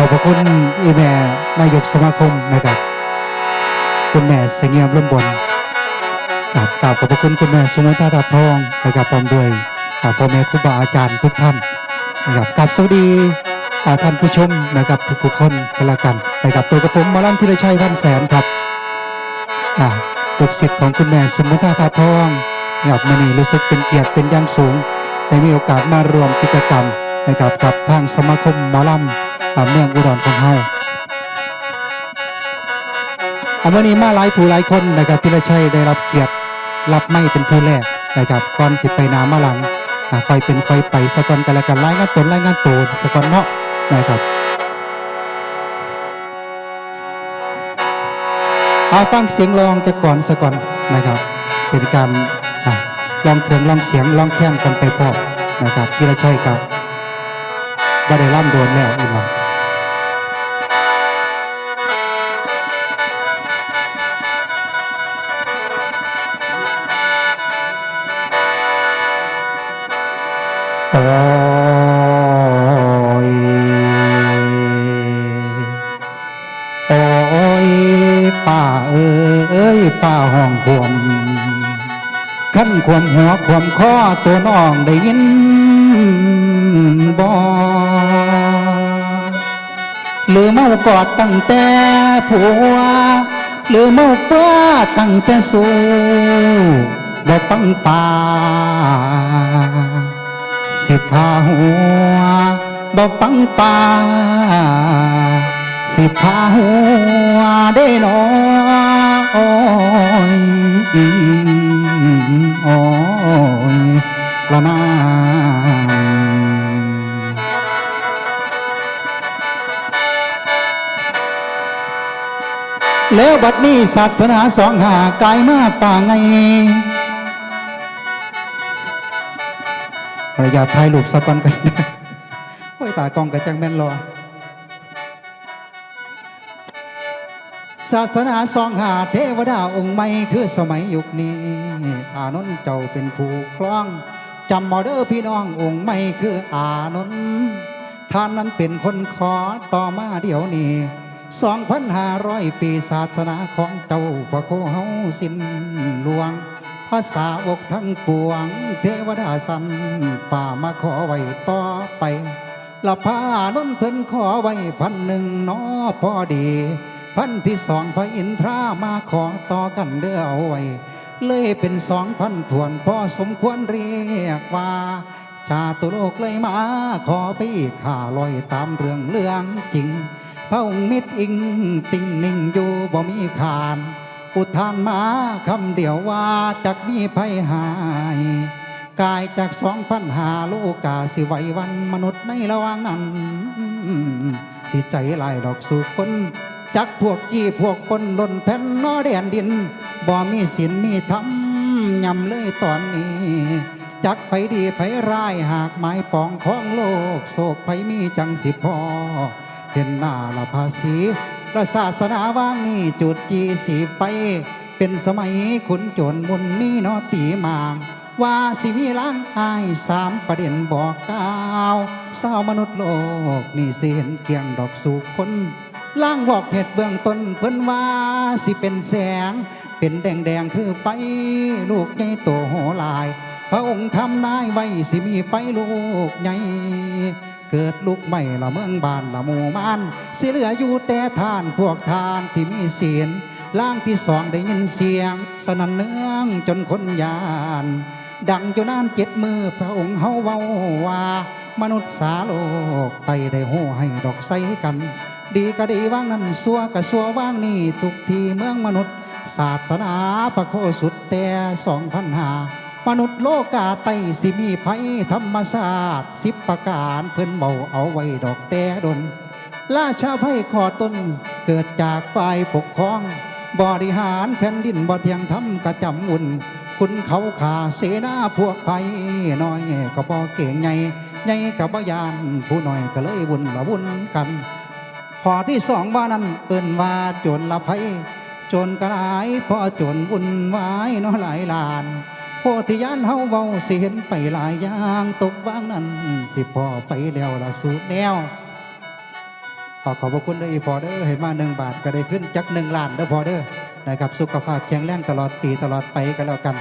อบพระคุณอีแม่นายกสมาคมนะครับ คุณแม่เสงี่ยมร่มบนครับกราบขอบพระคุณคุณแม่สุมนทาตาทองนะครับพร้อมด้วยพ่อแม่ครูบาอาจารย์ทุกท่านนะครับกับสวัสดีท่านผู้ชมนะครับทุกคนกันละกันนะครับตัวกระผมมาลั่นธีรชัยพันแสนครับอ่าลูกศิษย์ของคุณแม่สมุทาตาทองนะครับมื่อนี้รู้สึกเป็นเกียรติเป็นอย่างสูงได้มีโอกาสมารวมกิจกรรมนะครับกับทางสมาคมหมอลำอ่า เมืองอุดรของเฮาอันวันนี้มาหลายผู้หลายคนนะครับที่ละชัยได้รับเกียรติรับไม่เป็นผู้แรกนะครับก่อนสิไปนามาหลังอ่าคอยเป็นคอยไปสะกอนกันล้วกันรายงานตนรายงานตัวสะกอนเนาะนะครับเอาฟังเสียงร้องจะก่อนสะก่อนนะครับ เป็นการอะลองเครื่องลองเสียงลองแค้นกันไปพอนะครับที่ละชัยกับว่าได้ร่ำโดนแล้วอีกห ควมหัวควมคอตัวน้องได้ยินบ่หรือเมากอดตั้งแต่ผัว หรือเมาเป้าตั้งแต่สู้บ่ปังป่าสิพาหัวบ่ปังป่าสิพาหัวได้นอโอ้ย แล้วบัดนี้ศาสนาสองหากายมาป่าไงระยะถ่ายรูปสักก่อนกันโอ้ยตากล้องกระจังแม่นรอศาสนาสองหาเทวดาองค์ใหม่คือสมัยยุคนี้อานนท์เจ้าเป็นผู้คล้องจำมอเดอร์พี่น้ององค์ใหม่คืออานนท์ท่านนั้นเป็นคนขอต่อมาเดี๋ยวนี้ สองพันห้าร้อยปีศาสนาของเจ้าพระโคเฮาสิ้นหลวงภาษาวกทั้งปวง เทวดาสันฝ่ามาขอไว้ต่อไปละพานนท์เพิ่นขอไว้พันหนึ่งนอพอดี พันที่สองพระอินทรามาขอต่อกันเด้อเอาไว้ เลยเป็นสองพันถวนพอสมควรเรียกว่า ชาตุโลกเลยมา ขอไปข่าลอยตามเรื่องเรื่องจริง พระองค์มิตรอิงติ่งนิ่งอยู่บ่มีขานอุทานมาคำเดียวว่าจักมีภัยหาย กายจากสองพันหาโลกาสิไหววันมนุษย์ในระหว่างนั้น สิใจลายดอกสู่คนจักพวกกี้พวกปนล่นแผ่นนอแดนดิน บ่มีศีลมีธรรมยำเลยตอนนี้ จักไปดีไปร้ายหากหมายปองของโลก โศกไปมีจังสิพอ เห็นหน้าละภาษีและศาสนาว่างนี่จุดจีสีไป เป็นสมัยขุนโจรมุนนี่เนอตีมางว่าสิมีล้างอายสามประเด็นบอกกล่าวสาวมนุษย์โลกนี่สิเห็นเกียงดอกสู่คนล่างบอกเหตุเบื้องต้นเพิ่นว่าสิเป็นแสง เป็นแดงแดงคือไฟลูกใหญ่โตโหหลาย พระองค์ทำนายไว้สิมีไฟลูกใหญ่ เกิดลูกใหม่ละเมืองบ้านละหมู่บ้านสิเหลืออยู่แต่ทานพวกทานที่มีเสียนล่างที่สองได้ยินเสียง สนั่นเนืองจนคนยาน ดังอยู่นานเจ็ดมือพระองค์เฮาเว้าว่า มนุษย์สาโลกไตได้โหให้ดอกใสกัน ดีก็ดีว่างนั้นสัวก็สัวว่างนี่ทุกทีเมืองมนุษย์ ศาสนาพระโคสุดแต่สองพันหา มนุษย์โลกาไตสิมีภัยธรรมศาสตร์สิบประการเพิ่นเบาเอาไว้ดอกแต่ดนราชาไพ่ขอต้นเกิดจากฝ่ายปกครอง บริหารแผ่นดินบ่เทียงทำกระจำอุ่นคุณเขาขาเสนาพวกไปน้อยก็บ่เก่งใหญ่ใหญ่กับบ่ยานผู้น้อยก็เลยวุ่นละวุ่นกันขอที่สองว่านั้นเปิ้นว่าจรละไพโจรกระไรเพราะจรวุ่นวายเนาะหลายลาน โพธิญาณเฮาเว้าสิเห็นไปหลายอย่างตกว่างนั้น สิพอไปแล้วละสูดแนวขอขอบพระคุณเด้ออีพอเด้อให้มาหนึ่งบาทก็ได้ขึ้นจักหนึ่งล้านเด้อพอเด้อนะครับสุขภาพแข็งแรงตลอดปีตลอดไปก็แล้วกัน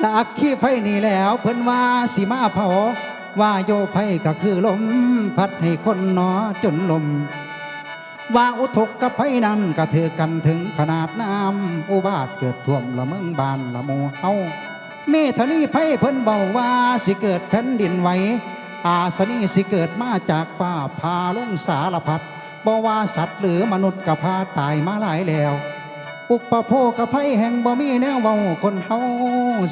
และอักขี้ไพ่นี่แล้ว เพิ่นว่าสีมาเผาว่าโยไพ่ก็คือลม พัดให้คนหนอจนลม ว่าอุทกกับไพนั้นก็ถือกันถึงขนาดน้ำอุบาทเกิดท่วมละเมืองบานละหมูเฮาเมธนีไพเพิ่นเบาว่าสิเกิดแผ่นดินไหวอาสนีสิเกิดมาจากฟ้าพาลงสารพัดบ่ว่าสัตว์หรือมนุษย์ก็พาตายมาหลายแล้ว อุปโภคภัยแห่งบ่มีแนวเว้าคนเฮา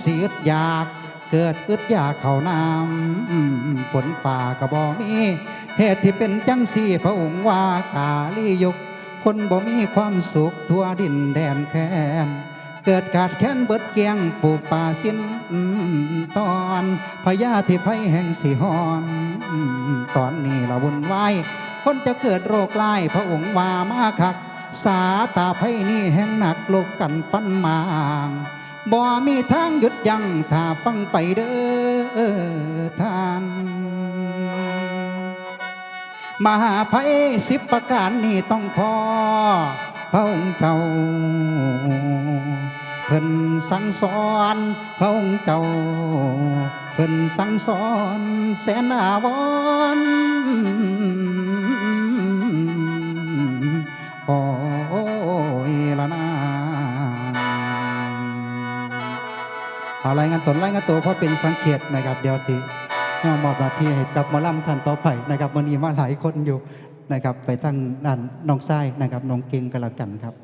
สิอึดอยาก เกิดอึดอยากเขาน้ำฝนป่าก็บ่มี เหตุที่เป็นจังสี่พระองค์ว่ากาลียก คนบ่มีความสุขทั่วดินแดนแค้นเกิดขาดแค้นเบิดเกียงปลูกป่าสิ้นตอนพญาธิภัยแห่งสีหอนตอนนี้ละวุ่นวายคนจะเกิดโรคลายพระองค์ว่ามาคัก สาตาภัยนี่แห่งหนักลบกันปั้นมางบ่มีทางหยุดยั้งถ้าฟังไปเด้อท่าน มหาภัยสิบประการนี้ต้องพอพระองค์เจ้าเพิ่นสั่งสอนพระองค์เจ้าเพิ่นสั่งสอนแสนอาวรณ์โอ้ยละนานเอารายงานตนรายงานตัวเพราะเป็นสังเขตนะครับเดี๋ยวที่ มอบหน้าที่ให้กับหมอลำท่านต่อไปนะครับวันนี้มาหลายคนอยู่นะครับ ไปทั้งด้านน้องไส้นะครับน้องเก่งกันแล้วกันครับ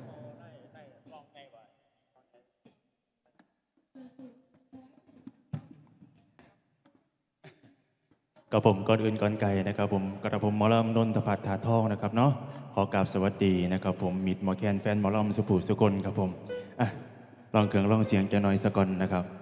กับผมก่อนอื่นก่อนไกลนะครับ ผมกระผมหมอลำนนทพัฒน์ถาทองนะครับเนาะขอกราบสวัสดีนะครับ ผมมิดหมอแคนแฟนหมอลำสุภูสุกลครับผมอะลองเครื่องลองเสียงแกน้อยสะก่อนนะครับ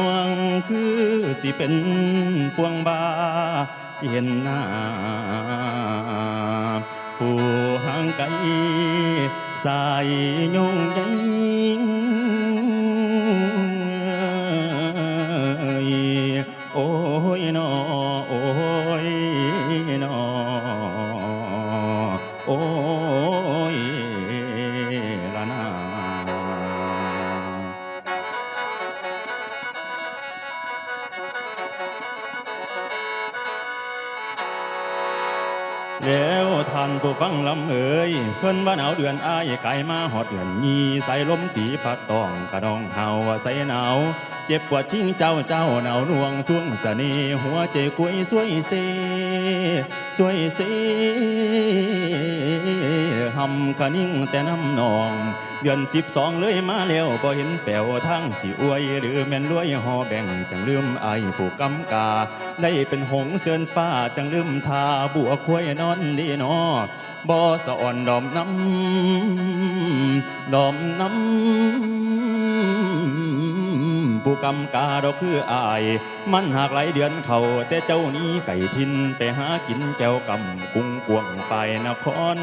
สิเป็นป่วงบาเป็นปวงบาที่เห็นหน้าผู้ห่างไกลสายยงใยำเอ่ยเพิ่นว่าหนาวเดือนอ้ายไก่มาหอดเดือนยีใส่ลมตีพัดตองกระดองเฮาว่าใส่หนาว เจ็บปวดทิ้งเจ้าเจ้าหนาวน่วงสวงเสน่ห์หัวใจกุ้ยสวยเซสวยเซ หำคะนิ่งแต่น้ำนอง เดือนสิบสองเลยมาแล้วบ่เห็นแป๋วทั้งสิอวย หรือแม่นรวยหอแบ่งจังลืมไอผู้กำกา ได้เป็นหงเสือนฟ้าจังลืมทาบัวควายนอนดีนอบ่สะอ่อนดอมน้ำดอมน้ำ ผู้กำกาดอกคืออาย มันหากหลายเดือนเขาแต่เจ้านี้ไก่ทินไปหากินแก้วกำกุ้งกวงไปนคร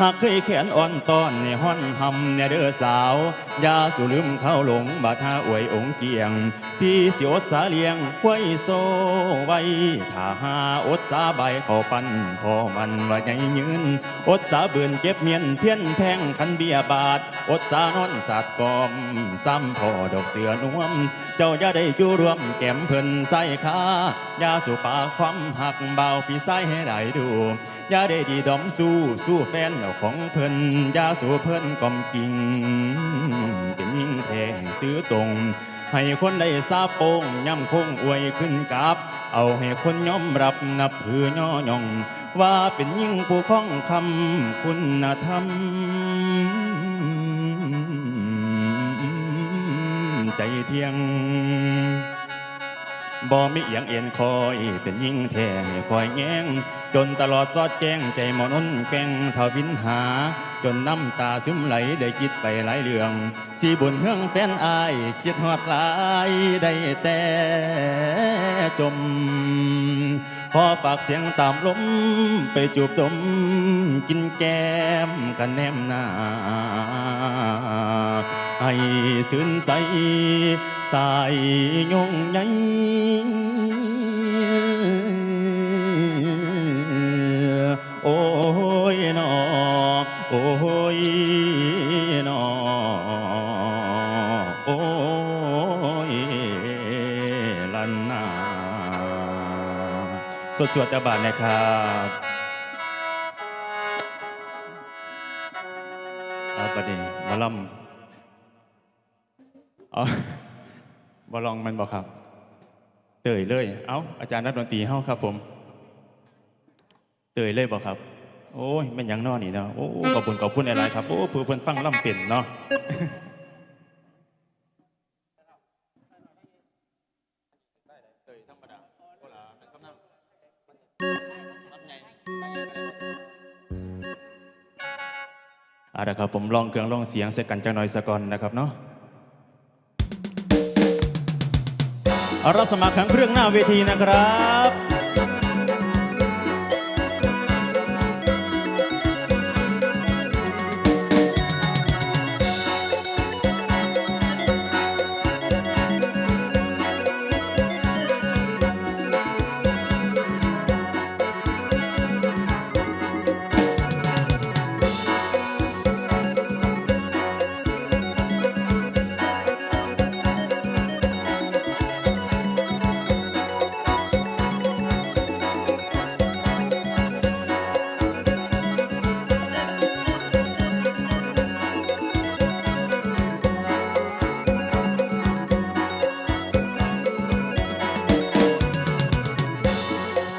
หากเคยแขนอ่อนตอนในห้อนหำเนี่ยเด้อสาวอยาสุลืมเข้าหลงบาดหาอวยองค์เกียง พี่สิอดสาเลียงควยโซไว้ถ้าหาอดสาใบเข้าปันพอมันว่าใหญ่ยืน อดสาเบื่อนเก็บเมียนเพี้ยนแพงคันเบียบาทอดสานอนสัตว์กอม ซ้ำพอดอกเสือนวม เจ้าอย่าได้อยู่รวมแก้มเพิ่นใส่ขายาสู่ปาความหักเบาพี่ใส่ให้ได้ดูอย่าได้ดีดอมสู้สู้แฟนของเพิ่นอย่าสู้เพิ่นกอมกิ่ง ซื้อตรงให้คนได้ทราบโป่งย่ำคงอวยขึ้นกับ เอาให้คนยอมรับนับถือย่อยอง ว่าเป็นยิ่งผู้คล้องคำคุณธรรม ใจเที่ยงบ่มีเอียงเอ็นคอยเป็นยิ่งแท้ให้คอยแง้ง จนตลอดสอดแจ้งใจหมอนนแกงเทาวินหา จนน้ำตาซึมไหลได้คิดไปหลายเรื่อง สีบุญเฮืองแฟนอายคิดฮอดหลายได้แต่จม ขอฝากเสียงตามลม ไปจูบดมกินแก้มกันแนมหน้าให้สื่นใสสายยงใหญ่โอ้ย โอ้ยนอโอ้ยลันนาสดสวดจะบาทนะครับเอาประเดี๋ยวมาล่ำเอาบอลองมันบอกครับ เตยเลย เอ้าอาจารย์นักดนตรีเฮ้าครับผม เตยเลยบอกครับ โอ้ยเป็นยังนอนี่เนาะโอ้ขอบคุณขอบคุณอะไรครับโอ้เพื่อเพิ่นฟังล่ำเป็นเนาะเอาละครับผมลองเครื่องลองเสียงเสกกันจังหน่อยสะก่อนนะครับเนาะเอารับสมัครขังเครื่องหน้าเวทีนะครับ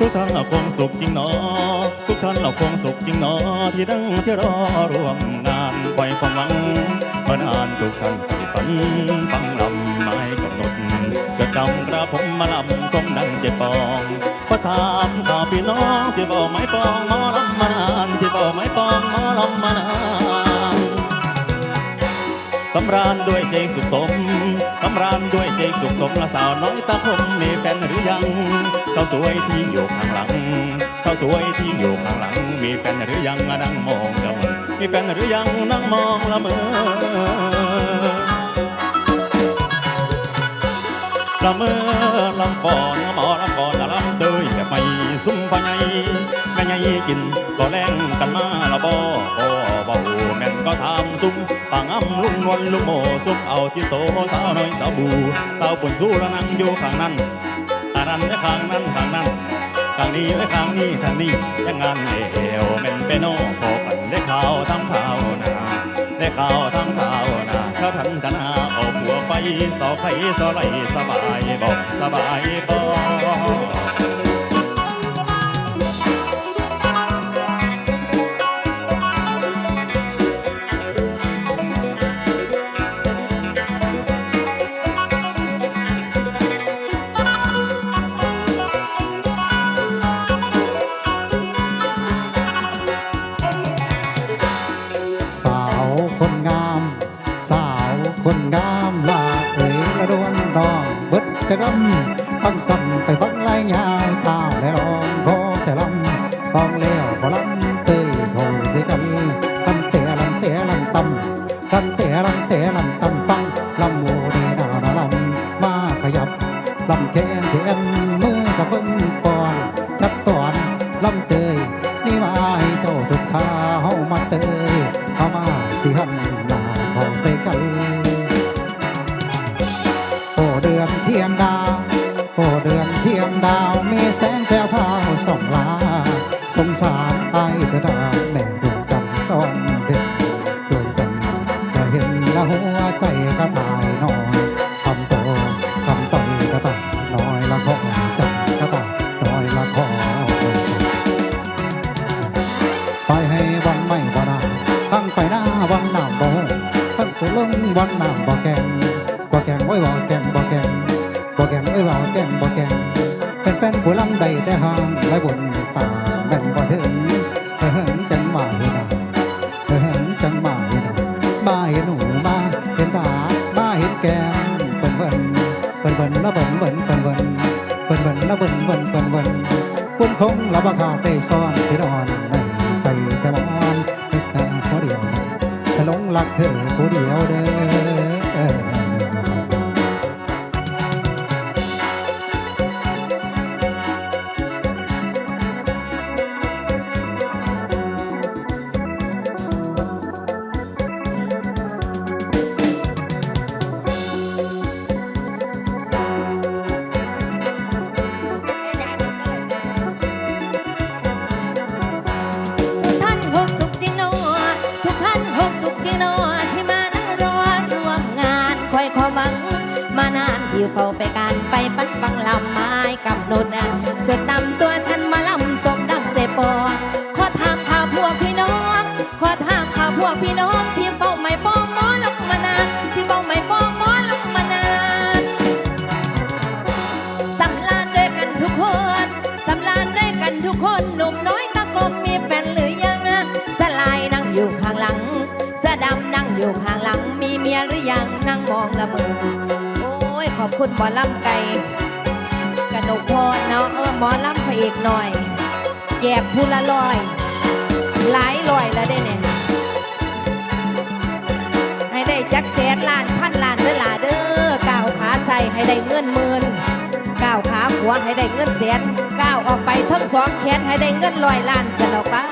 ทุกท่านเราคงสุขจริงหนอ ทุกท่านเราคงสุขจริงหนอ ที่ตั้งที่รอร่วมงานปล่อยความหวังมานานทุกท่านที่ฝันฟังลำไม่กำหนดจดจำกระผมมาลำสมดังเจ็บปองพอถามข่าวพี่น้องที่บอกไม่ปองหมอลำมานานที่บอกไม่ปองหมอลำมานาน สำราญด้วยใจสุขสมสำราญด้วยใจสุขสมละสาวน้อยตาคมมีแฟนหรือยังสาวสวยที่อยู่ข้างหลังสาวสวยที่อยู่ข้างหลัง มีแฟนหรือยังนั่งมองละเมอมีแฟนหรือยังนั่งมองละเมอละเมอลำก่อนหมอลำก่อนละลำเตยแบบไม่ซุ่มพะไงแม่ไงกิน ก็แรงกันมาละบ่บ่เบาแม่นก็ทำซุ่มปางอ้ำลุงนวลลุงโมซุ่มเอาที่โสสาวน้อยสาวบูสาวปุ่นสู้ละนังอยู่ข้างนั้นข้างนั้นและข้างนั้นข้างนั้นข้างนี้และข้างนี้ข้างนี้ยังงานเลวแม่นเป็นโอพอกันได้ข่าวทั้งข่าวนาได้ข่าวทั้งข่าวนาเขาทันธนาเอาผัวไปสอไผ่สอไหลสบายบอกสบายบอกาวคนงามลาเอ๋ยละดวนดองเบิดกระดำตั้งสั่นไปฟังลาย หลงรักเธอผู้เดียวเด้อ การไปปั้นฟังลำไม้กำหนดนะจดจำตัวฉันมาลำสมดังใจปอขอถามข่าวพวกพี่น้อง ขอถามข่าวพวกพี่น้อง ที่เฝ้าไม่ป้องหมอลงมานา คุณหมอลำไก่กระดกพรเนาะเออหมอลำพระเอกหน่อยแจกพูละลอย หลายลอยแล้วได้เนี่ยให้ได้จักแสนล้านพันล้านเด้อล่ะเด้อก้าวขาใส่ให้ได้เงินหมื่นก้าวขาขวาให้ได้เงินแสนก้าวออกไปทั้งสองแขนให้ได้เงินร้อยล้านสนอกป้า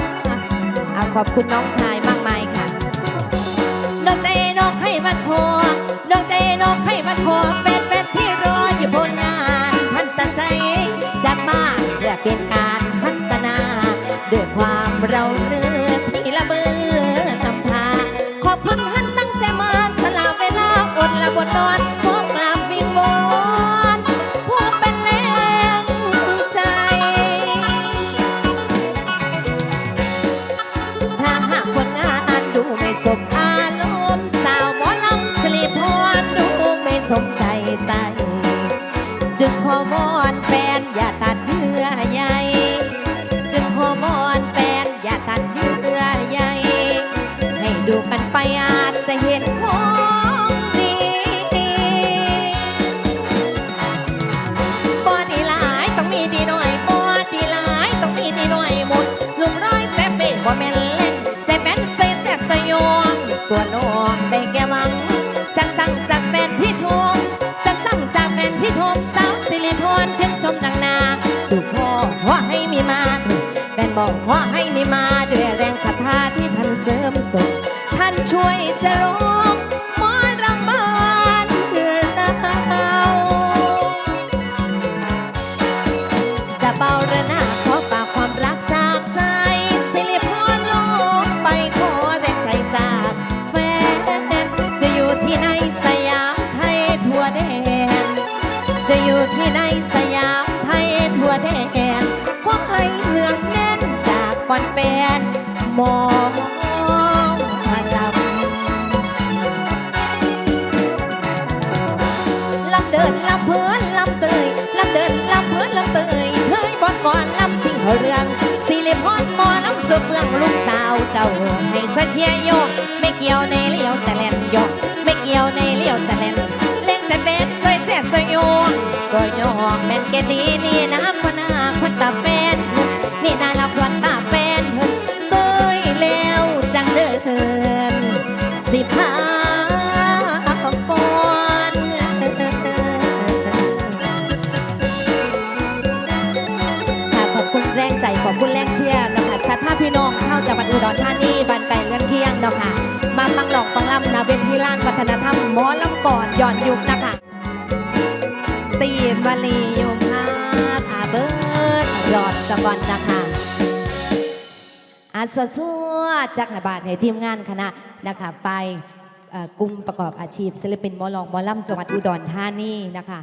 เอาขอบคุณน้องชายมากมายค่ะดวงใจน้องให้มันโคดวงใจน้องให้มันโคเป็นเป็นที่ร อยู่บนงานทันตะใจจากบ้านเพื่อเป็นการพัฒนา ด้วยความเราเรือที่ละเบือนำพา ขอบคุณท่านตั้งใจมาสละเวลาอดละบนนอน อยู่ที่ไหนสยามไทยทั่วแดนขอให้เนืองแน่นจากก่อนเป็นมองลำลำเดินลำเพลินลำเตยลำเดินลำเพลินลำเตยเชยบอนก่อนลำสิ่งเรืองสิริพรมอลำสุเฟืองลูกสาวเจ้าให้สะเชียโยไม่เกี่ยวในเลี้ยวจะเล่นโยกไม่เกี่ยวในเลี้ยวจะเล่น เล่นแต่เป็นสวยแซ่บสวยโยกก็โยกแม่นแกดีนี่นะคนหน้าคนตาเป็นนี่นายเราคนตาเป็นเตยแล้วจังเดินสิพาฟอนค่ะขอบคุณแรงใจขอบคุณแรงเชียร์นะคะสัทธาพี่น้องชาวจังหวัดอุดรธานีบ้านไก่เลื่อนเที่ยงเนาะค่ะ ฟังหลอกฟังลำนาเวทีลานวัฒนธรรมหมอลำก่อนย้อนยุคนะคะตีบาลียมฮาอาเบิร์ดรอดสะกอนนะคะอาสวดสวดจากหาบาทในทีมงานคณะนะคะไปอ่อกลุ่มประกอบอาชีพศิลปินหมอลองหมอลำจังหวัดอุดรธานีนะคะ